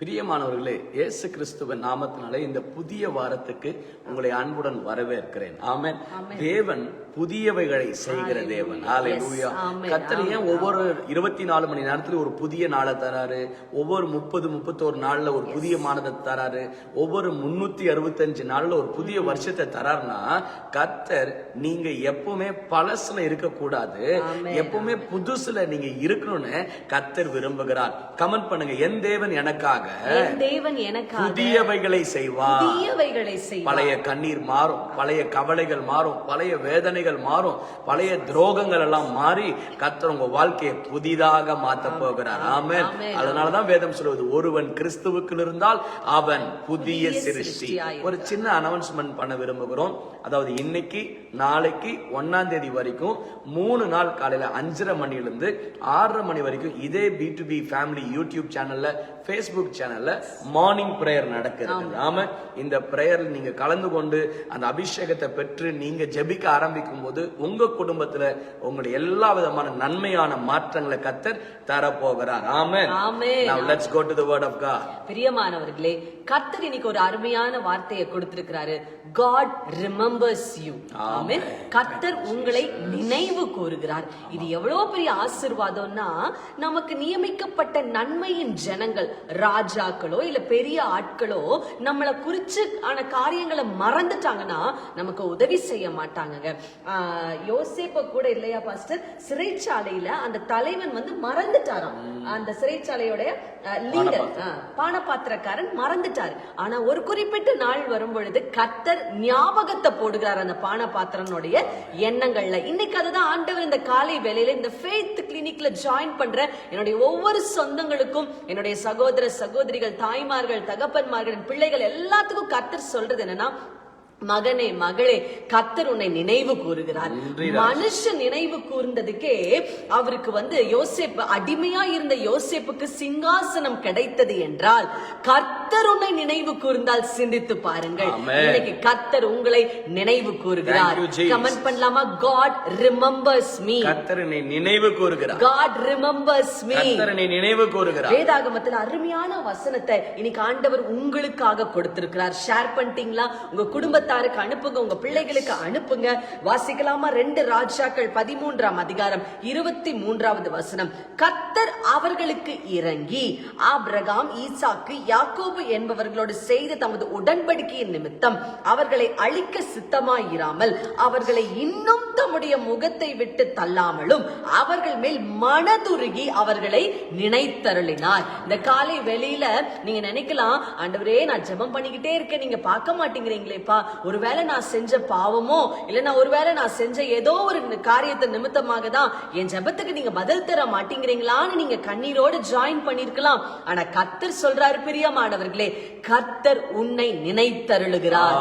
பிரியமானவர்களே இயேசு கிறிஸ்துவின் நாமத்தினாலே இந்த புதிய வாரத்துக்கு உங்களை அன்புடன் வரவேற்கிறேன். ஆமென். தேவன் புதியவைகளை செய்கிற தேவன். கர்த்தர் ஏன் ஒவ்வொரு இருபத்தி நாலு மணி நேரத்துல ஒரு புதிய நாளை தராரு? ஒவ்வொரு முப்பது முப்பத்தோரு நாள்ல ஒரு புதிய மாதத்தை தராரு? ஒவ்வொரு முன்னூத்தி அறுபத்தஞ்சு நாள்ல ஒரு புதிய வருஷத்தை தராருன்னா கர்த்தர் நீங்க எப்பவுமே பழசுல இருக்க கூடாது எப்பவுமே புதுசுல நீங்க இருக்கணும்னு கர்த்தர் விரும்புகிறார். கமெண்ட் பண்ணுங்க. என் தேவன் எனக்காக என் தேவன் எனக்காக புதியவைகளை செய்வார். பழைய கண்ணீர் மாறும். பழைய கவலைகள் மாறும். பழைய வேதனைகள் மாறும். பழைய துரோகங்கள் எல்லாம் மாறி கர்த்தர் உங்க வாழ்க்கையை புதிதாக மாத்த போகிறார். ஆமென். அதனாலதான் வேதம் சொல்வது ஒருவன் கிறிஸ்துவுக்குள் இருந்தால் அவன் புதிய சிருஷ்டி. ஒரு சின்ன அனௌன்ஸ்மெண்ட் பண்ண விரும்புகிறோம். அதாவது இன்னைக்கு நாளைக்கு ஒன்னாம் தேதி வரைக்கும் மூணு நாள் காலையில அஞ்சரை மணிலிருந்து ஆறரை மணி வரைக்கும் இதே P to P family YouTube சேனல்ல ஃபேஸ்புக் சேனல்ல மார்னிங் பிரேயர் நடக்கிறது ஆமா இந்த பிரேயர் நீங்க கலந்து கொண்டு அந்த அபிஷேகத்தை பெற்று நீங்க ஜெபிக்க ஆரம்பிக்கும் போது உங்க குடும்பத்துல உங்களுடைய எல்லா விதமான நன்மையான மாற்றங்களை கத்தர் தரப்போகிறார். ஆமென். Now let's go to the word of God. பிரியமானவர்களே கர்த்தர் இன்னைக்கு ஒரு அருமையான வார்த்தையை கொடுத்திருக்கிறாரு. God remembers you amen. கர்த்தர் உங்களை நினைவு கூறுகிறார். இது எவ்வளவு பெரிய ஆசிர்வாதம்னா நமக்கு நியமிக்கப்பட்ட நன்மையின் ஜனங்கள் ராஜாக்களோ இல்ல பெரிய ஆட்களோ நம்மளை குறிச்சு ஆன காரியங்களை மறந்துட்டாங்கன்னா நமக்கு உதவி செய்ய மாட்டாங்கங்க. ஆஹ் யோசேப்ப கூட இல்லையா பாஸ்டர் சிறைச்சாலையில அந்த தலைவன் வந்து மறந்துட்டாராம். அந்த சிறைச்சாலையோட லீடர் பானபாத்திரக்காரன் மறந்துட்டாரு. ஆனா ஒரு குறிப்பிட்ட நாள் வரும் பொழுது கத்தர் ஞாபகத்தை போடுகிறார் அந்த பானபாத்திரனுடைய எண்ணங்கள்ல. இன்னைக்கு அதுதான் ஆண்டவர் இந்த காலை வேளையில இந்த ஃபேத் கிளினிக்ல ஜாயின் பண்ற என்னுடைய ஒவ்வொரு சொந்தங்களுக்கும் என்னுடைய சகோதர சகோதரிகள் தாய்மார்கள் தகப்பன்மார்கள் பிள்ளைகள் எல்லாத்துக்கும் கத்தர் சொல்றது என்னன்னா மகனே மகளே கத்தர் உன்னை நினைவு கூறுகிறார். மனுஷன் நினைவு கூர்ந்ததுக்கே அவருக்கு வந்து யோசேப்பு அடிமையா இருந்த யோசேப்புக்கு சிங்காசனம் கிடைத்தது என்றால் கர்த்தர் உன்னை நினைவு கூர்ந்தால் சிந்தித்து பாருங்கள். இன்னைக்கு கர்த்தர் உங்களை நினைவு கூறுகிறார். கமெண்ட் பண்ணலாமா? காட் ரிமெம்பர்ஸ் மீ கர்த்தர் என்னை நினைவு கூறுகிறார். காட் ரிமெம்பர்ஸ் மீ கர்த்தர் என்னை நினைவு கூறுகிறார். வேதாகமத்தில் அருமையான வசனத்தை இன்னைக்கு ஆண்டவர் உங்களுக்காக கொடுத்திருக்கிறார். ஷேர் பண்ணிட்டீங்களா? உங்க குடும்பத்தாருக்கு அனுப்புங்க. உங்க பிள்ளைகளுக்கு அனுப்புங்க. வாசிக்கலாமா? ரெண்டு ராஜாக்கள் பதிமூன்றாம் அதிகாரம் இருபத்தி மூன்றாவது வசனம். கத்தர் அவர்களுக்கு இறங்கி ஆப்ரகாம் ஈசாக்கு யாக்கோபு என்பவர்களோடு செய்த தமது உடன்படிக்கையின் நிமித்தம் அவர்களை அழிக்க சித்தமாயிராமல் அவர்களை இன்னும் தம்முடைய முகத்தை விட்டு தள்ளாமலும் அவர்கள் மேல் மனதுருகி அவர்களை நினைத்தருளினார். இந்த காலை வெளியில நீங்க நினைக்கலாம் ஆண்டவரே நான் ஜெபம் பண்ணிக்கிட்டே இருக்கேன். நீங்க பார்க்க மாட்டேங்கிறீங்களேப்பா. ஒருவேளை நான் செஞ்ச பாவமோ இல்லைன்னா ஒருவேளை நான் செஞ்ச ஏதோ ஒரு காரியத்தை நிமித்தமாக தான் என் ஜெபத்துக்கு நீங்க பதில் தர மாட்டேங்கிறீங்களான்னு நீங்க கண்ணீரோடு ஜாயின் பண்ணிருக்கலாம். ஆனா கத்தர் சொல்றாரு பிரியமானவர்களே கத்தர் உன்னை நினைத்தருளுகிறார்.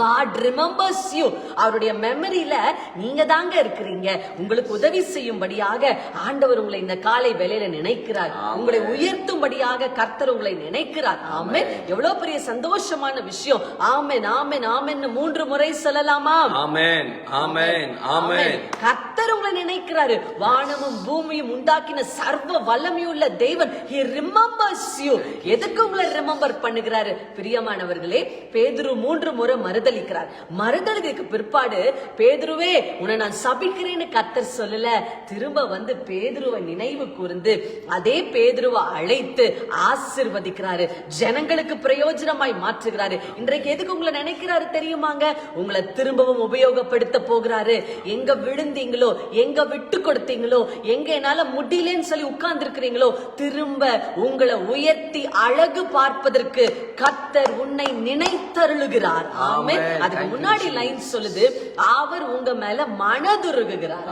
காட் ரிமெம்பர்ஸ் யூ அவருடைய மெமரியில நீங்க தாங்க இருக்கிறீங்க. உங்களுக்கு உதவி செய்யும்படியாக ஆண்டவர் உங்களை இந்த காலை வேளையில நினைக்கிறார். உங்களை உயர்த்தும்படியாக கர்த்தர் உங்களை நினைக்கிறார். ஆமென். எவ்வளவு பெரிய சந்தோஷமான விஷயம். ஆமென் ஆமென் ஆமென் மூன்று முறை சொல்லலாமா ஆமென் ஆமென் ஆமென். கர்த்தர் உங்களை நினைக்கிறாரு. வானமும் பூமியும் உண்டாக்கின சர்வ வல்லமையுள்ள தேவன். He remembers you. எதுக்கு உங்களை ரிமெம்பர் பண்ணுகிறாரு? பிரியமானவர்களே பேதுரு மூன்று முறை மறுதலிக்கிறார். மறுதலுக்கு பிற்பாடு பேதுருவே உன்னை நான் சபிக்கிறேன்னு கர்த்தர் சொல்லல. திரும்ப வந்து பேதுருவை நினைவு கூர்ந்து அதே பேதுருவை அழைத்து ஆசிர்வதிக்கிறாரு. ஜனங்களுக்கு பிரயோஜனமாய் மாற்றுகிறாரு. இன்றைக்கு எதுக்கு உங்களை நினைக்கிறாரு? தெரியுமாங்க? உங்களை திரும்பவும் உபயோகப்படுத்த போகிறாரு. எங்க விழுந்தீங்களோ எங்க விட்டு கொடுத்தீங்களோ எங்க என்னால முடியலன்னு சொல்லி உட்கார்ந்து இருக்கிறீங்களோ திரும்ப உங்களை உயர்த்தி அழகு பார்ப்பதற்கு கத்தர் உன்னை நினைத்தருளுகிறார். Amen. அதுக்கு முன்னாடி லைன் சொல்லுது அவர் உங்க மேல மனதுருகுகிறார்.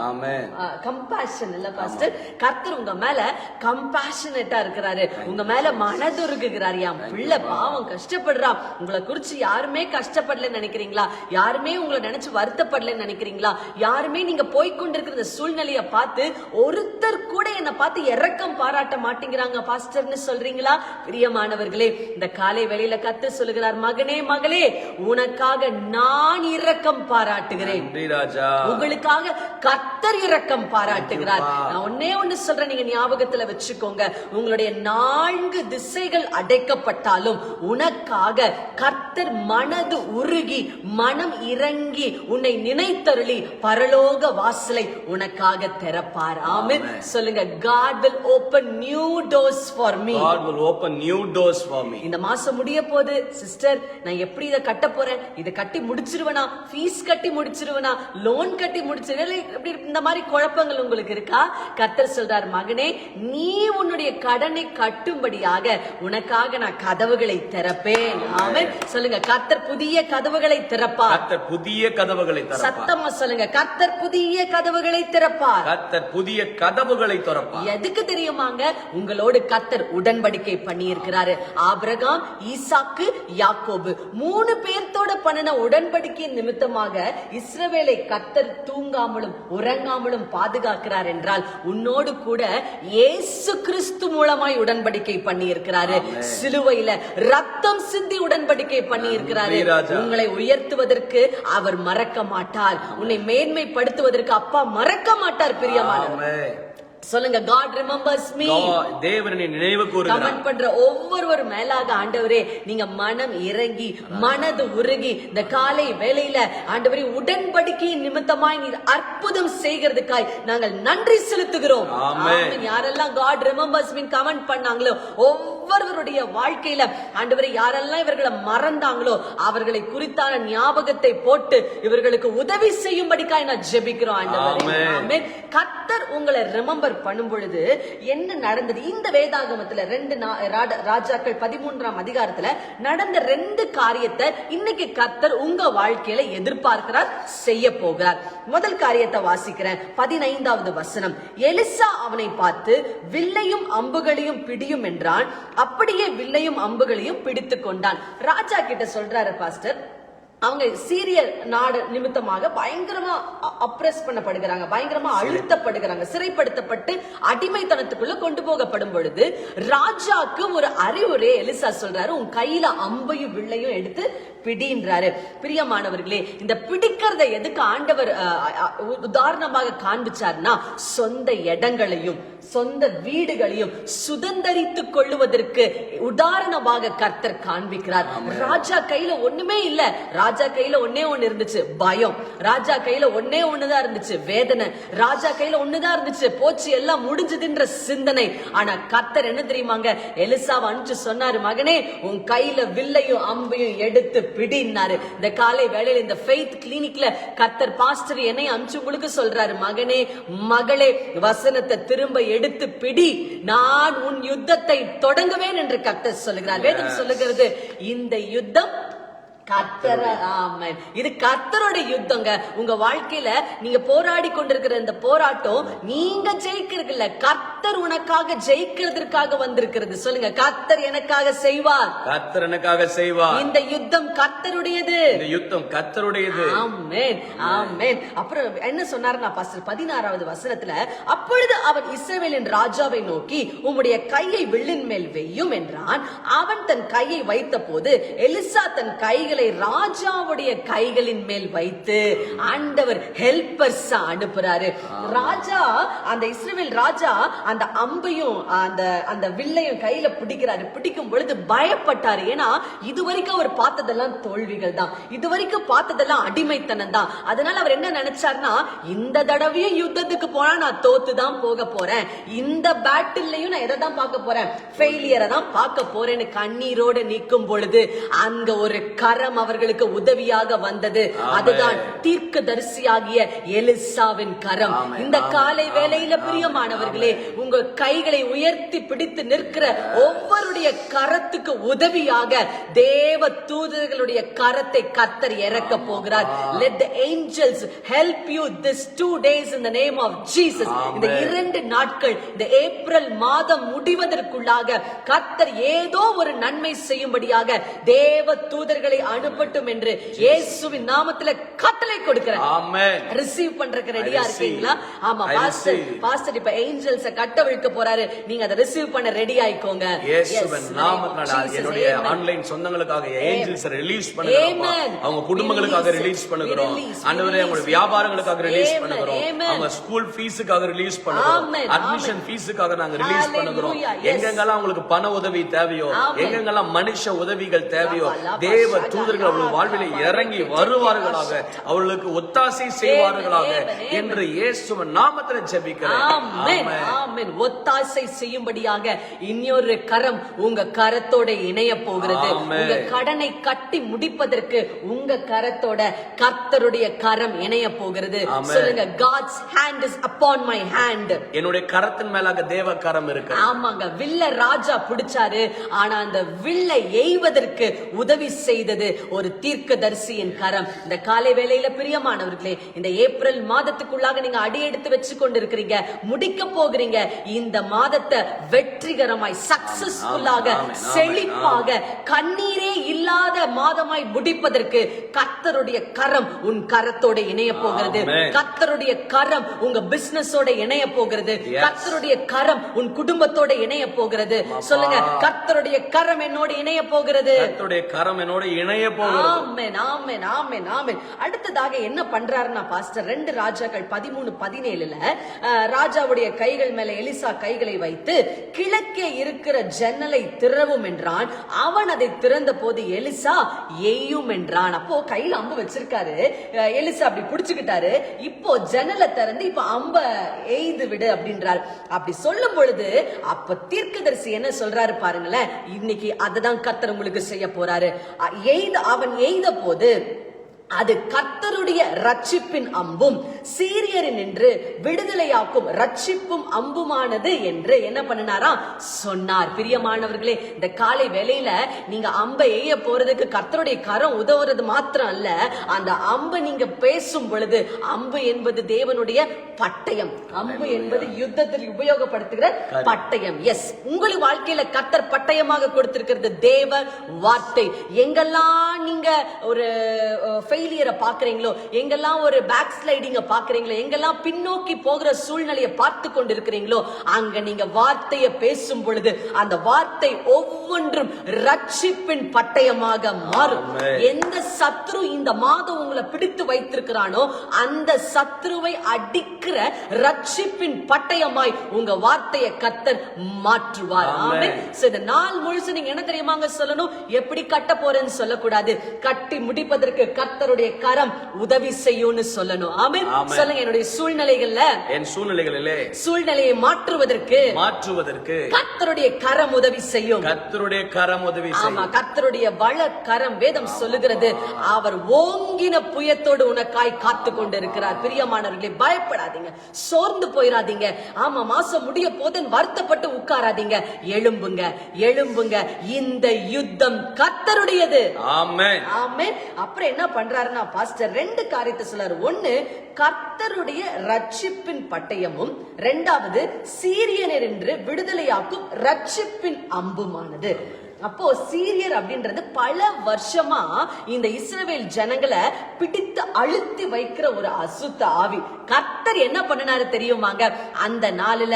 கம்பேஷன் இல்ல பாஸ்டர் கர்த்தர் உங்க மேல கம்பேஷனட்டா இருக்கிறாரு. உங்க மேல மனதுருகுகிறார். என் பிள்ளை பாவம் கஷ்டப்படுறான். உங்களை குறிச்சு யாருமே கஷ்டப்படலன்னு நினைக்கிறீங்களா? யாருமே உங்களை நினைச்சு வருத்தப்படலன்னு நினைக்கிறீங்களா? யாருமே நீங்க போய்க்கொண்டு கொண்டிருக்கிற இந்த சூழ்நிலைய பார்த்து ஒருத்தர் கூட என்ன பார்த்து இரக்கம் பாராட்ட மாட்டேங்கிறாங்க பாஸ்டர்னு சொல்றீங்களா? பிரியமானவர்களே இந்த காலை வேளையில கத்து சொல்லுகிறார் மகனே மகளே உனக்காக நான் இரக்கம் பாராட்டுகிறேன். உங்களுக்காக கர்த்தர் இரக்கம் பாராட்டுகிறார். நான் ஒன்னே ஒண்ணு சொல்றேன் நீங்க ஞாபகத்துல வச்சுக்கோங்க. உங்களுடைய நான்கு திசைகள் அடைக்கப்பட்டாலும் உனக்காக கர்த்தர் மனது உருகி மனம் இறங்கி உன்னை நினைத்தருளி பரலோக வாசலை உனக்காக திறப்பார். ஆமென். சொல்லுங்க God will open new doors for me. God will open new doors for me. இந்த மாசம் முடிய போகுது சிஸ்டர் நான் எப்படி இதை கட்ட போறேன்? இதை கட்டி முடிச்சிருவேனா? ஃபீஸ் கட்டி முடிச்சிருவேனா? லோன் கட்டி முடிச்சிருவேன்? இப்படி இந்த மாதிரி குழப்பங்கள் உங்களுக்கு இருக்கா? கர்த்தர் சொல்றார் மகனே நீ உன்னுடைய கடனை கட்டும்படியாக உனக்காக நான் கதவுகளை திறப்பேன். ஆமென். சொல்லுங்க கர்த்தர் புதிய கதவுகளை திறப்பார். கர்த்தர் புதிய கதவுகளை திறப்பார். சத்தமா சொல்லுங்க. கர்த்தர் புதிய கதவுகளை திறப்பார். கர்த்தர் புதிய கதவுகளை திறப்பார். எதுக்கு தெரியுமாங்க? உங்களோடு கத்தர் உடன்படிக்கை பண்ணி இருக்கிறாரு ஆபிரகாம் ஈசாக்கு யாக்கோபு. மூணு பேர்த்தோட பண்ணின உடன்படிக்கை நிமித்தமாக இஸ்ரவேலை கத்தர் தூங்காமலும் உறங்காமலும் பாதுகாக்கிறார் என்றால் உன்னோடு கூட இயேசு கிறிஸ்து மூலமாய் உடன்படிக்கை பண்ணி இருக்கிறாரு சிலுவையில ரத்தம் சிந்தி உடன்படிக்கை பண்ணி இருக்கிறாரு. உங்களை உயர்த்துவதற்கு அவர் மறக்க மாட்டார். உன்னை மேன்மைப்படுத்துவதற்கு அப்பா மறக்க மாட்டார் பிரியமான ஆமென். சொல்லுங்க remembers me. God, தேவனை நினைவு கூறுகிறார். கமெண்ட் பண்ற ஒவ்வொருவர் மேலாக ஆண்டவரே நீங்க மனம் இறங்கி மனது உருகி இந்த காலை வேளையில ஆண்டவரே உடன்படிக்கையின் நிமித்தமாய் நீர் அற்புதம் செய்கிறதுக்காய் நாங்கள் நன்றி செலுத்துகிறோம். யாரெல்லாம் God remembers me கமெண்ட் பண்ணாங்களோ ஒவ்வொருவருடைய வாழ்க்கையில ஆண்டவரே யாரெல்லாம் இவர்களை மறந்தாங்களோ அவர்களை குறித்தான ஞாபகத்தை போட்டு இவர்களுக்கு உதவி செய்யும்படிக்காய் நான் ஜெபிக்கிறோம் ஆண்டவரே. கர்த்தர் உங்களை ரிமெம்பர் பண்ணும் பொழுது என்ன நடந்தது? இந்த வேதாகமத்துல ரெண்டு ராஜாக்கள் பதிமூன்றாம் அதிகாரத்துல நடந்த ரெண்டு காரியத்தை இன்னைக்கு கர்த்தர் உங்க வாழ்க்கையில எதிர்பார்க்கிறார் செய்ய போகிறார். முதல் காரியத்தை வாசிக்கிறேன். பதினைந்தாவது வசனம். எலிசா அவனை பார்த்து வில்லையும் அம்புகளையும் பிடியும் என்றான். அப்படியே வில்லையும் அம்புகளையும் பிடித்து கொண்டான். ராஜா கிட்ட சொல்றாரு பாஸ்டர் அவங்க சீரிய நாடு நிமித்தமாக பயங்கரமா அப்ரஸ் பண்ணப்படுகிறாங்க. பயங்கரமா அழுத்தப்படுகிறாங்க. சிறைப்படுத்தப்பட்டு அடிமைத்தனத்துக்குள்ள கொண்டு போகப்படும் பொழுது ராஜாக்கு ஒரு அறிவுரை எலிசா சொல்றாரு. உன் கையில அம்பையும் வில்லையும் எடுத்து பிடின்றாரு. பிரியமானவர்களே இந்த பிடிக்கிறத எதுக்கு ஆண்டவர் உதாரணமாக காண்பிச்சார்னா சொந்த இடங்களையும் சொந்த வீடுகளையும் சுதந்தரித்துக் கொள்ளுவதற்கு உதாரணமாக கர்த்தர் காண்பிக்கிறார். ராஜா கையில ஒண்ணுமே இல்ல. ராஜா கையில ஒண்ணே ஒண்ணு இருந்துச்சு. பயம். ராஜா கையில ஒண்ணே ஒண்ணுதான் இருந்துச்சு. வேதனை. ராஜா கையில ஒண்ணுதான் இருந்துச்சு. போச்சு எல்லாம் முடிஞ்சதுன்ற சிந்தனை. ஆனா கர்த்தர் என்ன தெரியுமாங்க? எலிசாவை அனுப்பிச்சு சொன்னாரு மகனே உன் கையில வில்லையும் அம்பையும் எடுத்து பிடினாரு இந்த காலை வேளையில இந்த ஃபெய்த் கிளினிக்ல கர்த்தர் பாஸ்டர் என்னை அனுப்பிச்சு உங்களுக்கு சொல்றாரு. மகனே மகளே வசனத்தை திரும்ப எடுத்து பிடி. நான் உன் யுத்தத்தை தொடங்குவேன் என்று கர்த்தர் சொல்லுகிறார். வேதம் சொல்லுகிறது இந்த யுத்தம் கர்த்தர ஆமென். இது கர்த்தரோட யுத்தங்க. உங்க வாழ்க்கையில நீங்க போராடி கொண்டிருக்கிற இந்த போராட்டம் நீங்க ஜெயிக்கிறது இல்ல கர்த்தர் உனக்காக ஜெயிக்கிறதற்காக வந்திருக்கிறது. சொல்லுங்க கர்த்தர் எனக்காக செய்வார். கர்த்தர் எனக்காக செய்வார். இந்த யுத்தம் கர்த்தருடையது இந்த யுத்தம் கர்த்தருடையது ஆமென் ஆமென். அப்புறம் என்ன சொன்னாருன்னா பாஸ்டர் பதினாறாவது வசனத்துல அப்பொழுது அவன் இஸ்ரவேலின் ராஜாவை நோக்கி உம்முடைய கையை வில்லின் மேல் வெய்யும் என்றான். அவன் தன் கையை வைத்த போது எலிசா தன் கைகளை ராஜாவுடைய கைகளின் மேல் வைத்து ஆண்டவர் ஹெல்பர்ஸ் அனுப்புறாரு. ராஜா அந்த இஸ்ரவேல் ராஜா அந்த அம்பையும் அந்த அந்த வில்லையும் கையில பிடிக்கிறாரு. பிடிக்கும் பொழுது பயப்பட்டாரு. ஏன்னா இதுவரைக்கும் அவர் பார்த்ததெல்லாம் தோல்விகள் தான். இதுவரைக்கும் பார்த்ததெல்லாம் அடிமைத்தனம் தான். அதனால அவர் என்ன நினைச்சாருன்னா இந்த தடவையும் யுத்தத்துக்கு போனா நான் தோத்து தான் போக போறேன். இந்த பேட்டில்லையும் நான் எதை தான் பார்க்க போறேன்? ஃபெயிலியரை தான் பார்க்க போறேன்னு கண்ணீரோடு நிற்கும் பொழுது அங்க ஒரு கரம் அவர்களுக்கு உதவியாக வந்தது. அதுதான் தீர்க்க தரிசியாகிய எலிசாவின் கரம். இந்த காலை. வேளையில பிரியமானவர்களே உங்க கைகளை உயர்த்தி பிடித்து நிற்கிற ஒவ்வொருடைய கரத்துக்கு உதவியாக தேவ தூதர்களுடைய கரத்தை கத்தர் இறக்க போகிறார். Let the angels help you this two days in the name of jesus. இந்த. இரண்டு நாட்கள் இந்த ஏப்ரல் மாதம் முடிவதற்குள்ளாக கத்தர் ஏதோ ஒரு நன்மை செய்யும்படியாக தேவ தூதர்களை அனுப்பட்டும் என்று இயேசுவின் நாமத்துல கட்டளை கொடுக்கிறேன் ஆமென் ரிசீவ் பண்றதுக்கு ரெடியா. இருக்கீங்களா ஆமா பாஸ்டர். பாஸ்டர் இப்ப ஏஞ்சல்ஸ கட்டவிழ்க்க போறாரு நீங்க அதை ரிசீவ் பண்ண ரெடி ஆயிக்கோங்க இயேசுவின் நாமத்தினால என்னுடைய. ஆன்லைன் சொந்தங்களுக்காக ஏஞ்சல்ஸ் ரிலீஸ் பண்ணுகிறோம் Amen. அவங்க குடும்பங்களுக்காக ரிலீஸ். பண்ணுகிறோம் ஆண்டவரே. அவங்களுடைய வியாபாரங்களுக்காக ரிலீஸ் பண்ணுகிறோம். அவங்க ஸ்கூல் ஃபீஸுக்காக ரிலீஸ் பண்ணுகிறோம் அட்மிஷன் ஃபீஸுக்காக நாங்க ரிலீஸ் பண்ணுகிறோம். எங்கெங்கெல்லாம் அவங்களுக்கு பண உதவி தேவையோ. எங்கெங்கெல்லாம் மனுஷ உதவிகள் தேவையோ தேவ ஷடா, தூதர்கள் அவர்கள் வாழ்விலே இறங்கி வருவார்களாக அவர்களுக்கு ஒத்தாசை செய்வார்களாக. என்று இயேசுவின் நாமத்தில் ஜெபிக்கிறேன். ஒத்தாசை செய்யும்படியாக இன்னொரு கரம் உங்க கரத்தோட இணைய போகிறது. உங்க கடனை கட்டி முடிப்பதற்கு உங்க கரத்தோட கர்த்தருடைய கரம் இணைய போகிறது. சொல்லுங்க God's hand is upon my hand என்னுடைய கரத்தின் மேலாக தேவ கரம் இருக்கு. ஆமாங்க வில்ல ராஜா பிடிச்சாரு. ஆனா அந்த வில்லை எய்வதற்கு உதவி செய்தது ஒரு தீர்க்கதரிசியின் கரம். இந்த காலை வேளையில பிரியமானவர்களே இந்த ஏப்ரல் மாதத்துக்குள்ளாக நீங்க அடியெடுத்து வச்சு கொண்டிருக்கிறீங்க முடிக்க போகிறீங்க இந்த மாதத்தை வெற்றிகரமாய் சக்சஸ்ஃபுல்லாக செழிப்பாக கண்ணீரே இல்லாத மாதமாய் முடிப்பதற்கு கர்த்தருடைய கரம் உன் கரத்தோட இணைய போகிறது. ஆமென். கர்த்தருடைய கரம் உங்க பிசினஸோட இணைய போகிறது. Yes. கர்த்தருடைய கரம் உன் குடும்பத்தோட இணைய போகிறது. சொல்லுங்க கர்த்தருடைய கரம் என்னோட இணைய போகிறது. கரம் என்னோட இணைய போகிறது. அடுத்ததாக என்ன பண்றாருன்னா பாஸ்டர் ரெண்டு ராஜாக்கள் பதிமூணு பதினேழுல ராஜாவுடைய கைகள் மேல எலிசா கைகளை வைத்து கிழக்கே இருக்கிற ஜன்னலை திறவும் என்றான். அவன் அதை திறந்த போது எலிசா எய்யும் என்றான். அப்போ கையில அம்பு வச்சிருக்காரு. எலிசா அப்படி புடிச்சுக்கிட்டாரு. இப்போ ஜன்னலை திறந்து இப்போ அம்ப எய்து விடு அப்படின்றார். அப்படி சொல்லும் பொழுது அப்ப தீர்க்கதரிசி என்ன சொல்றாரு பாருங்களேன். இன்னைக்கு அதை தான் கத்தர் உங்களுக்கு செய்ய போறாரு. எய் எய்த அவன் எய்த போது அது கர்த்தருடைய ரட்சிப்பின் அம்பும். சீரியரின் என்று விடுதலையாக்கும் ரட்சிப்பும் அம்புமானது என்று என்ன பண்ணினாரா? சொன்னார். பிரியமானவர்களே இந்த காலை வேளையில நீங்க அம்பை எய்ய போறதுக்கு கர்த்தருடைய கரம் உதவுறது மாத்திரம் அல்ல. அந்த அம்பை நீங்க பேசும் பொழுது அம்பு என்பது தேவனுடைய பட்டயம். அம்பு என்பது யுத்தத்தில் உபயோகப்படுத்துகிற பட்டயம். எஸ் உங்கள் வாழ்க்கையில கர்த்தர் பட்டயமாக கொடுத்திருக்கிறது தேவ வார்த்தை. எங்கெல்லாம் நீங்க ஒரு ஃபெயிலியரை பாக்குறீங்களோ எங்கெல்லாம் ஒரு பேக் ஸ்லைடிங்க பாக்குறீங்களோ எங்கெல்லாம் பின்னோக்கி போகிற சூழ்நிலையை பார்த்து கொண்டிருக்கிறீங்களோ அங்க நீங்க வார்த்தையை பேசும் பொழுது அந்த வார்த்தை ஒவ்வொன்றும் ரட்சிப்பின் பட்டயமாக மாறும். எந்த சத்ரு இந்த மாதம் உங்களை பிடித்து வைத்திருக்கிறானோ அந்த சத்ருவை அடிக்கிற ரட்சிப்பின் பட்டயமாய் உங்க வார்த்தையை கத்தர் மாற்றுவார். இந்த நாள் முழுசு நீங்க என்ன தெரியுமாங்க சொல்லணும்? எப்படி கட்ட போறேன்னு சொல்லக்கூடாது. கட்டி முடிப்பதற்கு கர்த்தருடைய கரம் உதவி செய்யும்னு சொல்லணும். ஆமென். சொல்லுங்க என்னுடைய சூழ்நிலைகள்ல. என் சூழ்நிலைகளிலே. சூழ்நிலையை மாற்றுவதற்கு மாற்றுவதற்கு. கர்த்தருடைய கரம் உதவி செய்யும். கர்த்தருடைய கரம் உதவி ஆமா செய்யும். கர்த்தருடைய வள கரம் வேதம் சொல்லுகிறது. அவர் ஓங்கின புயத்தோடு உனக்காய் காத்து கொண்டிருக்கிறார். பிரியமானவர்களே பயப்படாதீங்க. சோர்ந்து போயிடாதீங்க ஆமா மாசம் முடிய போதுன்னு வருத்தப்பட்டு உட்காராதீங்க. எழும்புங்க எழும்புங்க. இந்த யுத்தம் கர்த்தருடையது. ஆமென். ஆமென். அப்புறம் என்ன பண்றாருன்னா பாஸ்டர் ரெண்டு காரியத்தை சொல்றாரு. ஒண்ணு கர்த்தருடைய ரட்சிப்பின் பட்டயமும் ரெண்டாவது சீரியனர் என்று விடுதலையாக்கும் ரட்சிப்பின் அம்புமானது. அப்போ சீரியர் அப்படின்றது பல வருஷமா இந்த இஸ்ரவேல் ஜனங்களை பிடித்து அழுத்தி வைக்கிற ஒரு அசுத்த ஆவி. கர்த்தர் என்ன பண்ணினாரு தெரியுமாங்க? அந்த நாளில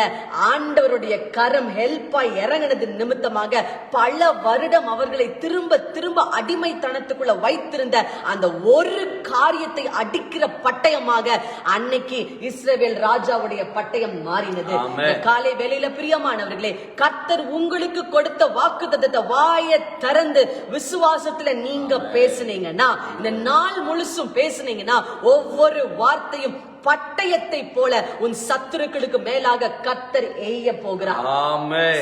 ஆண்டவருடைய கரம் ஹெல்ப்பா இறங்கினது நிமித்தமாக பல வருடம் அவர்களை திரும்ப திரும்ப அடிமைத்தனத்துக்குள்ள வைத்திருந்த அந்த ஒரு காரியத்தை அடிக்கிற பட்டயமாக அன்னைக்கு இஸ்ரவேல் ராஜாவுடைய பட்டயம் மாறினது. காலை வேளையில பிரியமானவர்களே கர்த்தர் உங்களுக்கு கொடுத்த வாக்குத்தத்தத்தை வாய திறந்து விசுவாசத்துல நீங்க பேசுனீங்கன்னா இந்த நாள் முழுசும் பேசுனீங்கன்னா ஒவ்வொரு வார்த்தையும் பட்டயத்தை போல உன் சத்துருக்களுக்கு மேலாக கர்த்தர் எய்ய போகிறார்.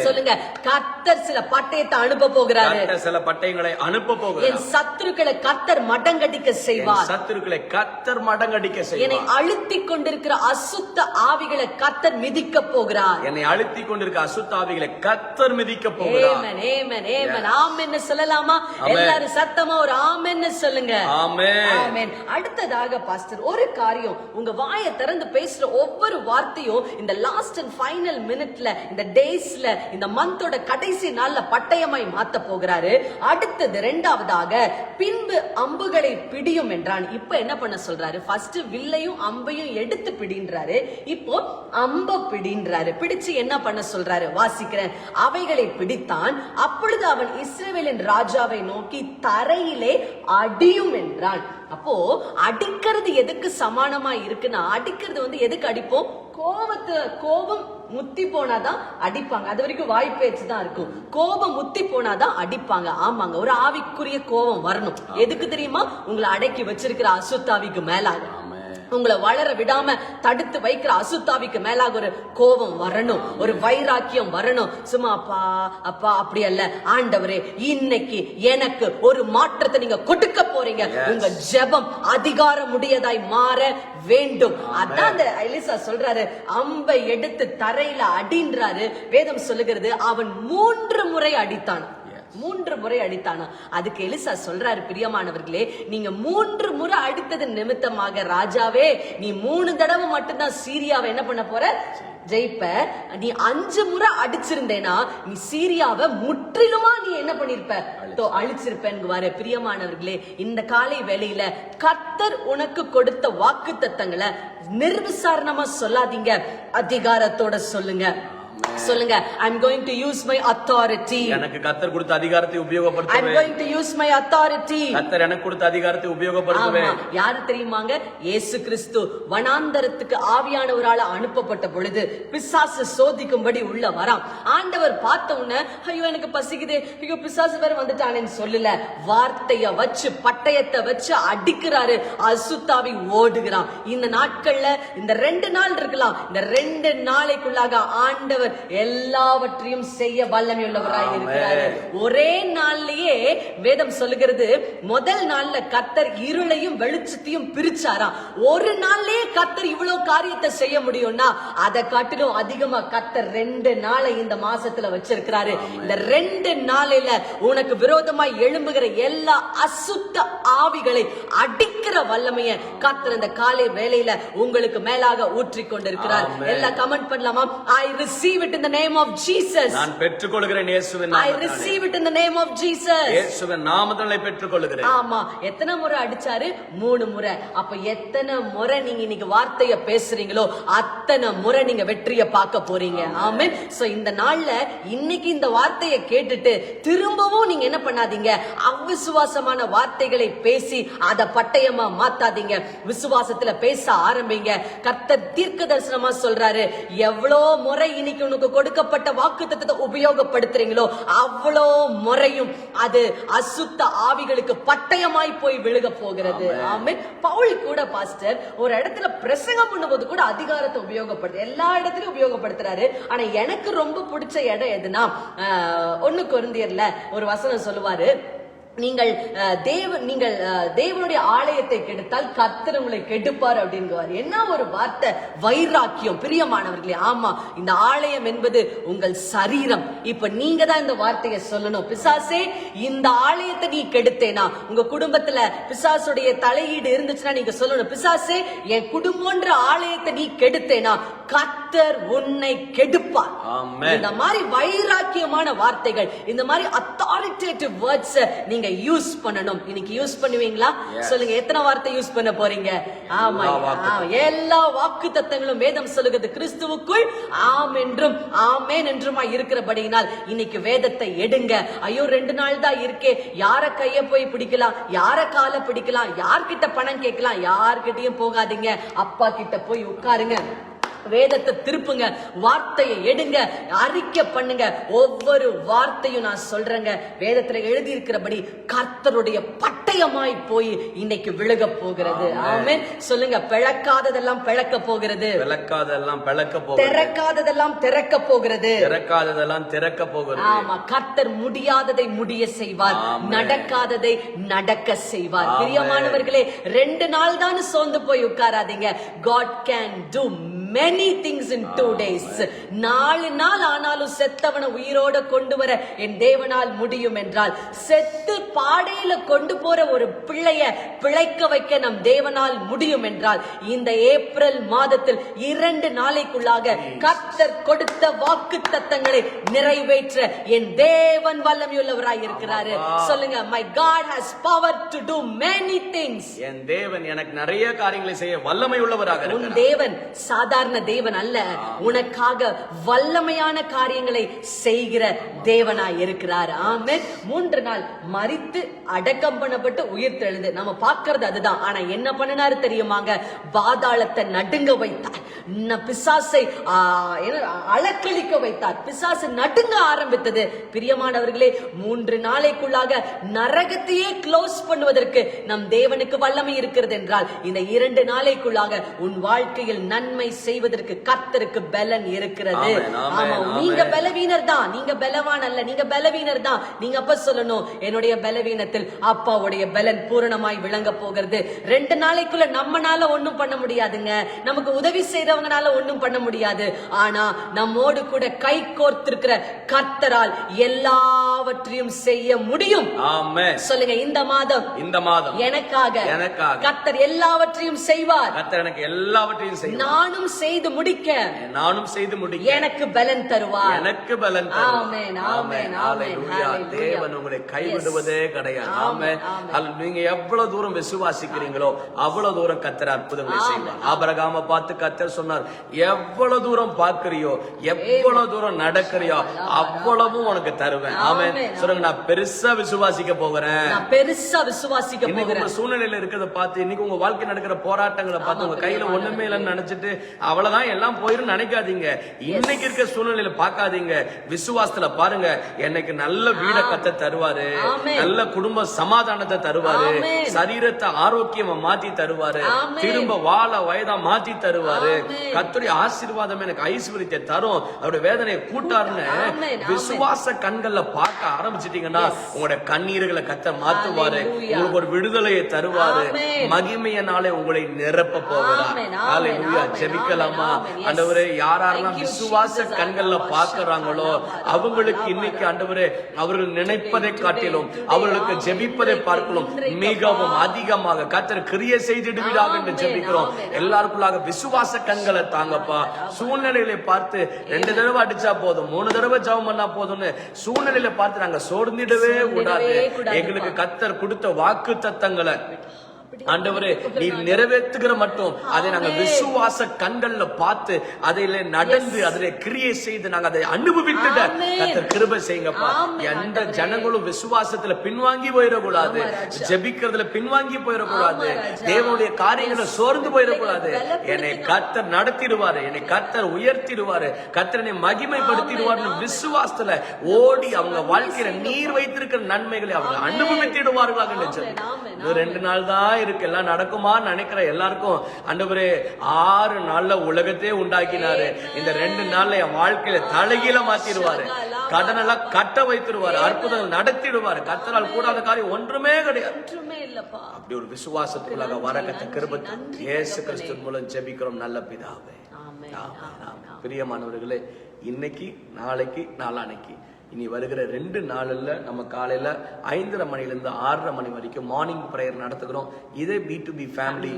சொல்லுங்க கர்த்தர் சில பட்டயத்தை அனுப்ப போகிறாரு. சில பட்டயங்களை அனுப்ப என் போகிறார் சத்துருக்களை கர்த்தர் மடங்கடிக்க என் செய்வார். சத்துருக்களை கர்த்தர் மடங்கடிக்க என்னை செய்வார். அழுத்தி கொண்டிருக்கிற அசுத்த ஆவிகளை கர்த்தர் மிதிக்க போகிறார். என்னை அழுத்தி கொண்டிருக்க அசுத்தாவிகளை கர்த்தர் மிதிக்க போகிறார். ஏமன் ஏமன் ஏமன் சொல்லலாமா. எல்லாரும் சத்தமா ஒரு ஆமென்னு சொல்லுங்க. ஆமென் ஆமென். அடுத்ததாக பாஸ்டர் ஒரு காரியம் உங்க வாயை திறந்து பேசுற ஒவ்வொரு வார்த்தையும் இந்த லாஸ்ட் அண்ட் ஃபைனல் மினிட்ல இந்த டேஸ்ல இந்த மந்தோட கடைசி நாள்ல பட்டயமாய் மாத்த போகிறாரு. அடுத்தது இரண்டாவதாக பின்பு அம்புகளை பிடியும் என்றான். இப்ப என்ன பண்ண சொல்றாரு? ஃபர்ஸ்ட் வில்லையும் அம்பையும் எடுத்து பிடின்றாரு. இப்போ அம்ப பிடின்றாரு. பிடிச்சு என்ன பண்ண சொல்றாரு? வாசிக்கிறேன். அவைகளை பிடித்தான். அப்பொழுது அவன் இஸ்ரேலின் ராஜாவை நோக்கி தரையிலே அடியும் என்றான். அப்போ அடிக்கிறது எதுக்கு சமானமா இருக்குன்னா அடிக்கிறது வந்து எதுக்கு அடிப்போம்? கோபத்து கோபம் முத்தி போனாதான் அடிப்பாங்க. அது வரைக்கும் வாய் பேச்சு தான் இருக்கும். கோபம் முத்தி போனாதான் அடிப்பாங்க. ஆமாங்க ஒரு ஆவிக்குரிய கோபம் வரணும். எதுக்கு தெரியுமா? உங்களை அடக்கி வச்சிருக்கிற அசுத்தாவிக்கு மேலாக உங்களை வளர விடாம தடுத்து வைக்கிற அசுத்தாவிக்கு மேலாக ஒரு கோபம் வரணும் ஒரு வைராக்கியம் வரணும். சும்மா அப்பா அப்பா அப்படி அல்ல. ஆண்டவரே இன்னைக்கு எனக்கு ஒரு மாற்றத்தை நீங்க கொடுக்க போறீங்க. உங்க ஜெபம் அதிகாரம் உடையதாய் மாற வேண்டும். அதான் அந்த எலிசா சொல்றாரு. அம்பை எடுத்து தரையில அடின்றாரு. வேதம் சொல்லுகிறது அவன் மூன்று முறை அடித்தான். மூன்று முறை அடித்தானா? அதுக்கு எலிசா சொல்றாரு பிரியமானவர்களே நீங்க மூன்று முறை அடித்தது நிமித்தமாக ராஜாவே நீ மூணு தடவை மட்டும்தான் சீரியாவை என்ன பண்ண போற? ஜெயிப்ப. நீ அஞ்சு முறை அடிச்சிருந்தேனா நீ சீரியாவை முற்றிலுமா நீ என்ன பண்ணிருப்ப? அழிச்சிருப்பேன்னு பிரியமானவர்களே இந்த காலை வேலையில கர்த்தர் உனக்கு கொடுத்த வாக்கு தத்தங்களை நிர்விசாரணமா சொல்லாதீங்க. அதிகாரத்தோட சொல்லுங்க. சொல்லுங்க. I'm going to use my authority எனக்கு கத்தர் கொடுத்த அதிகாரத்தை உபயோகப்படுத்துவேன். Going to use my authority கத்தர் எனக்கு கொடுத்த அதிகாரத்தை உபயோகப்படுத்துவேன். யாரு தெரியுமாங்க? இயேசு கிறிஸ்து வனாந்தரத்துக்கு ஆவியானவரால அனுப்பப்பட்ட பொழுது பிசாசு சோதிக்கும்படி உள்ள வரான். ஆண்டவர் பார்த்த உடனே ஐயோ எனக்கு பசிக்குதே. ஐயோ பிசாசு வேற வந்துட்டானேன்னு சொல்லல. வார்த்தைய வச்சு பட்டயத்தை வச்சு அடிக்கிறாரு. அசுத்தாவி ஓடுகிறான். இந்த நாட்கள்ல இந்த ரெண்டு நாள் இருக்கலாம். இந்த ரெண்டு நாளைக்குள்ளாக ஆண்டவர் எல்லாவற்றையும் செய்ய வல்லமை உள்ளவராய் இருக்கிறாரு. ஒரே நாள்லயே வேதம் சொல்லுகிறது முதல் நாள்ல கத்தர் இருளையும் வெளிச்சத்தையும் பிரிச்சாராம். ஒரு நாள்லயே கத்தர் இவ்வளவு காரியத்தை செய்ய முடியும்னா அதை காட்டிலும் அதிகமா கத்தர் ரெண்டு நாளை இந்த மாசத்துல வச்சிருக்கிறாரு. இந்த ரெண்டு நாளையில உனக்கு விரோதமாய் எழும்புகிற எல்லா அசுத்த ஆவிகளை அடிக்கிற வல்லமைய கத்தர் இந்த காலை வேளையில உங்களுக்கு மேலாக ஊற்றி கொண்டிருக்கிறார். எல்லாம் கமெண்ட் பண்ணலாமா? I receive it in the name of Jesus நான் பெற்றுக்கொள்கிறேன் இயேசுவின் நாமத்தினாலே. Receive it in the name of Jesus இயேசுவின் நாமத்தினாலே பெற்றுக்கொள்கிறேன். ஆமா எத்தனை முறை அடிச்சாரு? மூணு முறை. அப்ப எத்தனை முறை நீங்க இன்னைக்கு வார்த்தைய பேசுறீங்களோ அத்தனை முறை நீங்க வெற்றிய பார்க்க போறீங்க. ஆமென். சோ இந்த நாள்ல இன்னைக்கு இந்த வார்த்தையை கேட்டுட்டு திரும்பவும் நீங்க என்ன பண்ணாதீங்க? அவிசுவாசமான வார்த்தைகளை பேசி அத பட்டயமா மாத்தாதீங்க. விசுவாசத்துல பேச ஆரம்பிங்க. கர்த்தர் தீர்க்க தரிசனமா சொல்றாரு எவ்வளோ முறை இன்னைக்கு உனக்கு கொடுக்கப்பட்ட வாக்குத்தத்தத்தை உபயோகப்படுத்துறீங்களோ அவ்வளோ முறையும் அது அசுத்த ஆவிகளுக்கு பட்டயமாய் போய் விழுக போகிறது. ஆமென். பவுல் கூட பாஸ்டர் ஒரு இடத்துல பிரசங்கம் பண்ணும்போது கூட அதிகாரத்தை உபயோகப்படுத்து எல்லா இடத்துலயும் உபயோகப்படுத்துறாரு. ஆனா எனக்கு ரொம்ப பிடிச்ச இடம் எதுனா ஒண்ணு கொருந்தியர்ல ஒரு வசனம் சொல்லுவாரு. நீங்கள் தேவ நீங்கள் தேவனுடைய ஆலயத்தை கெடுத்தால் கர்த்தர் உங்களை கெடுப்பார் அப்படிங்குவார். என்ன ஒரு வார்த்தை? வைராக்கியம். பிரியமானவர்களே ஆமா இந்த ஆலயம் என்பது உங்கள் சரீரம். இப்ப நீங்க தான் இந்த வார்த்தையை சொல்லணும். பிசாசே இந்த ஆலயத்தை நீ கெடுத்தேனா? உங்க குடும்பத்துல பிசாசுடைய தலையீடு இருந்துச்சுன்னா நீங்க சொல்லணும். பிசாசே என் குடும்பம்ன்ற ஆலயத்தை நீ கெடுத்தேனா? கர்த்தர் உன்னை கெடுப்பார். இந்த மாதிரி வைராக்கியமான வார்த்தைகள் இந்த மாதிரி அத்தாரிட்டேட்டிவ் வேர்ட்ஸ் நீங்க யூஸ் பண்ணணும். இன்னைக்கு யூஸ் பண்ணுவீங்களா? சொல்லுங்க எத்தனை வார்த்தை யூஸ் பண்ண போறீங்க? ஆமா எல்லா வாக்கு தத்தங்களும் வேதம் சொல்லுகிறது கிறிஸ்துவுக்குள். ஆம் என்றும் ஆமேன் என்றுமா இருக்கிறபடியினால் இன்னைக்கு வேதத்தை எடுங்க. ஐயோ ரெண்டு நாள் தான் இருக்கே. யார கைய போய் பிடிக்கலாம்? யார காலை பிடிக்கலாம்? யார்கிட்ட பணம் கேட்கலாம்? யார்கிட்டயும் போகாதீங்க. அப்பா கிட்ட போய் உட்காருங்க. வேதத்தை திருப்புங்க வார்த்தையை எடுங்க அறிக்கை பண்ணுங்க. ஒவ்வொரு வார்த்தையும் நான் சொல்றேங்க. வேதத்துல எழுதி இருக்கிறபடி கர்த்தருடைய பட்டயமாய் போய் இன்னைக்கு விழுக போகிறது. ஆமென். சொல்லுங்க பிளக்காததெல்லாம் பிளக்க போகிறது. விளக்காதெல்லாம் பிளக்க போகிறது. திறக்காததெல்லாம் திறக்க போகிறது. திறக்காததெல்லாம் திறக்க போகிறது. ஆமா கர்த்தர் முடியாததை முடிய செய்வார். நடக்காததை நடக்க செய்வார். பிரியமானவர்களே ரெண்டு நாள் தான் சோர்ந்து போய் உட்காராதீங்க. God can do many things in two days. நாலு நாள் ஆனாலும் செத்தவனை உயிரோட கொண்டு வர என் தேவனால் முடியும் என்றால் செத்து பாடையில கொண்டு போற ஒரு பிள்ளைய பிழைக்க வைக்க நம் தேவனால் முடியும் என்றால் இந்த ஏப்ரல் மாதத்தில் இரண்டு நாளைக்குள்ளாக கர்த்தர் கொடுத்த வாக்கு தத்தங்களை நிறைவேற்ற என் தேவன் வல்லமையுள்ளவராய் இருக்கிறாரு. சொல்லுங்க my God has power to do many things. என் தேவன் எனக்கு நிறைய காரியங்களை செய்ய வல்லமை உள்ளவராக உன் தேவன் சாதாரண தேவன் அல்ல. உனக்காக வல்லமையான காரியங்களை செய்கிற தேவனாய் இருக்கிறார். ஆமே மூன்று நாள் மறித்து அடக்கம் பண்ணப்பட்டு உயிர் தெழுந்து. நம்ம பார்க்கறது அதுதான். ஆனா என்ன பண்ணினாரு தெரியுமாங்க? பாதாளத்தை நடுங்க வைத்தார். பிசாசை ஆ, வைத்தார். பிசாசு நடுங்க ஆரம்பித்தது. பிரியமானவர்களே மூன்று நாளைக்குள்ளாக நரகத்தையே க்ளோஸ் பண்ணுவதற்கு நம் தேவனுக்கு வல்லமை இருக்கிறது என்றால் இந்த இரண்டு நாளைக்குள்ளாக உன் வாழ்க்கையில் நன்மை செய்வதற்கு கர்த்தருக்கு பலன் இருக்கிறது. ஆமா. நீங்க பலவீனர் தான் நீங்க பலவான் அல்ல நீங்க பலவீனர் தான் நீங்க அப்ப சொல்லணும் என்னுடைய பலவீனத்தில் அப்பாவுடைய பலன் பூரணமாய் விளங்க போகிறது. ரெண்டு நாளைக்குள்ள நம்மனால ஒண்ணும் பண்ண முடியாதுங்க. நமக்கு உதவி செய்றவங்கனால ஒண்ணும் பண்ண முடியாது. ஆனா நம்மோடு கூட கை கோர்த்திருக்கிற கர்த்தரால் எல்லாவற்றையும் செய்ய முடியும். சொல்லுங்க இந்த மாதம். இந்த மாதம். எனக்காக எனக்காக. கர்த்தர் எல்லாவற்றையும் செய்வார். கர்த்தர் எனக்கு எல்லாவற்றையும் நானும் செய்து முடிக்க. நானும் செய்து முடிக்க. எனக்கு பலன் தருவார் எனக்கு பலன் ஆமென், ஆமென், ஆமென். தேவன் உங்களை கைவிடுவதே கிடையாது. ஆமென், நீங்க எவ்வளவு தூரம் விசுவாசிக்கிறீங்களோ அவ்வளவு தூரம் கத்தர் அற்புதங்களை செய்வார். ஆபரகாம பார்த்து கத்தர் சொன்னார் எவ்வளவு தூரம் பார்க்கறியோ எவ்வளவு தூரம் நடக்கறியோ அவ்வளவும் உனக்கு தருவேன். ஆமென். சொல்லுங்க நான் பெருசா விசுவாசிக்க போகிறேன். நான் பெருசா விசுவாசிக்க போகிறேன் உங்க சூழ்நிலையில இருக்கிறத பார்த்து இன்னைக்கு உங்க வாழ்க்கை நடக்கிற போராட்டங்களை பார்த்து உங்க கையில ஒண்ணுமே இல்லைன்னு நினைச்சிட்டு அவ்வளவுதான் எல்லாம் போயிரும் நினைக்காதீங்க. இன்னைக்கு இருக்க சூழ்நிலையில பார்க்காதீங்க. விசுவாசத்துல பாருங்க எனக்கு நல்ல வீட கத்த தருவாரு. நல்ல குடும்ப சமாதானத்தை தருவாரு. சரீரத்தை ஆரோக்கியமா மாத்தி தருவாரு. திரும்ப வாழ வயதா மாத்தி தருவாரு. கத்துடைய ஆசீர்வாதம் எனக்கு ஐஸ்வர்யத்தை தரும். அவருடைய வேதனையை கூட்டாருன்னு. விசுவாச கண்கள்ல பார்க்க ஆரம்பிச்சிட்டீங்கன்னா உங்களுடைய கண்ணீர்களை கத்த மாத்துவாரு. உங்களுக்கு ஒரு விடுதலையை தருவாரு. மகிமையனாலே உங்களை நிரப்ப போகிறார் ஆமென், Yes. ஆண்டவரே யாரெல்லாம் விசுவாச. கண்கள்ல பாக்குறாங்களோ அவங்களுக்கு இன்னைக்கு ஆண்டவரே அவர்கள் நினைப்பதை காட்டிலும் அவர்களுக்கு ஜெபிப்பதை பார்க்கலும் மிகவும் அதிகமாக. கத்தர் கிரியை செய்திடுவீராக என்று ஜெபிக்கிறோம். எல்லாருக்குள்ளாக விசுவாச கண்களை தாங்கப்பா. சூழ்நிலைகளை பார்த்து ரெண்டு தடவை அடிச்சா போதும் மூணு தடவை ஜெபம் பண்ணா போதும்னு சூழ்நிலையில பார்த்து நாங்க சோர்ந்திடவே கூடாது. எங்களுக்கு கத்தர் கொடுத்த வாக்கு தத்தங்களை ஆண்டவரே நீ நிறைவேற்றுகிற மட்டும் அதை நாங்க. விசுவாச கண்கள்ல பார்த்து அதிலே நடந்து அதிலே கிரியை செய்து நாங்க அதை அனுபவித்துட கிருபை செய்யுங்கப்பா எந்த. ஜனங்களும் விசுவாசத்துல பின்வாங்கி போயிடக்கூடாது. ஜெபிக்கிறதுல பின்வாங்கி போயிடக்கூடாது. தேவனுடைய காரியங்களை சோர்ந்து போயிடக்கூடாது. என்னை கத்தர் நடத்திடுவாரு என்னை கத்தர் உயர்த்திடுவாரு கத்தரனை மகிமைப்படுத்திடுவார்னு. விசுவாசத்துல ஓடி அவங்க வாழ்க்கையில நீர் வைத்திருக்கிற நன்மைகளை அவங்க. அனுபவித்திடுவார்களாக ரெண்டு நாள் தான் இருக்கு எல்லாம் நடக்குமான்னு நினைக்கிற எல்லாருக்கும் ஆண்டவரே ஆறு நாள்ல உலகத்தையே உண்டாக்கினாரு. இந்த ரெண்டு நாள்ல என் வாழ்க்கையில தலைகீழ மாத்திடுவாரு. கடனெல்லாம் கட்ட வைத்திருவாரு அற்புதங்கள் நடத்திடுவாரு. கத்தரால் கூடாத காரியம் ஒன்றுமே கிடையாது. அப்படி ஒரு விசுவாசத்துக்குள்ளாக வர கத்த கிருபத்தை இயேசு. கிறிஸ்து மூலம் ஜெபிக்கிறோம் நல்ல பிதாவே. பிரியமானவர்களே இன்னைக்கு நாளைக்கு நாளானைக்கு இனி வருகிற ரெண்டு நாளில் நம்ம காலையில ஐந்தரை மணிலேருந்து ஆறரை மணி வரைக்கும் மார்னிங் ப்ரேயர் நடத்துகிறோம். இதே பி டு பி ஃபேமிலி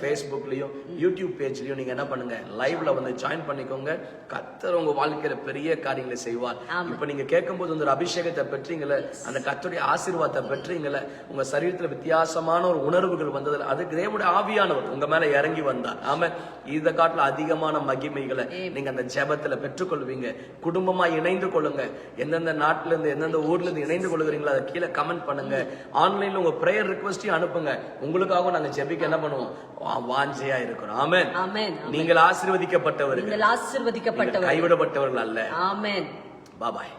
ஃபேஸ்புக்லயும் யூடியூப் பேஜ்லயும் நீங்க என்ன பண்ணுங்க? லைவ்ல வந்து ஜாயின் பண்ணிக்கோங்க. கத்தர் உங்க வாழ்க்கையில பெரிய காரியங்களை செய்வார். இப்ப நீங்க கேட்கும்போது வந்து ஒரு அபிஷேகத்தை பெற்றீங்களே அந்த கத்தருடைய ஆசீர்வாதத்தை பெற்றீங்களே உங்க சரீரத்துல வித்தியாசமான ஒரு உணர்வுகள் வந்ததுல அது தேவனுடைய ஆவியானவர் உங்க மேல இறங்கி வந்தார். ஆமா இத காட்டுல அதிகமான மகிமைகளை நீங்க அந்த ஜெபத்துல பெற்றுக்கொள்வீங்க. குடும்பமா இணைந்து கொள்ளுங்க. எந்தெந்த நாட்டுல இருந்து எந்தெந்த ஊர்ல இருந்து இணைந்து கொள்ளுகிறீங்களோ அதை கீழே கமெண்ட் பண்ணுங்க. ஆன்லைன்ல உங்க பிரேயர் ரிக்வஸ்டையும் அனுப்புங்க. உங்களுக்காகவும் நாங்க ஜெபிக்க என்ன பண்ணுவோம்? வாஞ்சையா இருக்கிறோம். ஆமென் ஆமென் நீங்கள் ஆசீர்வதிக்கப்பட்டவர்கள். நீங்கள் ஆசீர்வதிக்கப்பட்டவர் கைவிடப்பட்டவர்கள் அல்ல. ஆமென் பாபாய்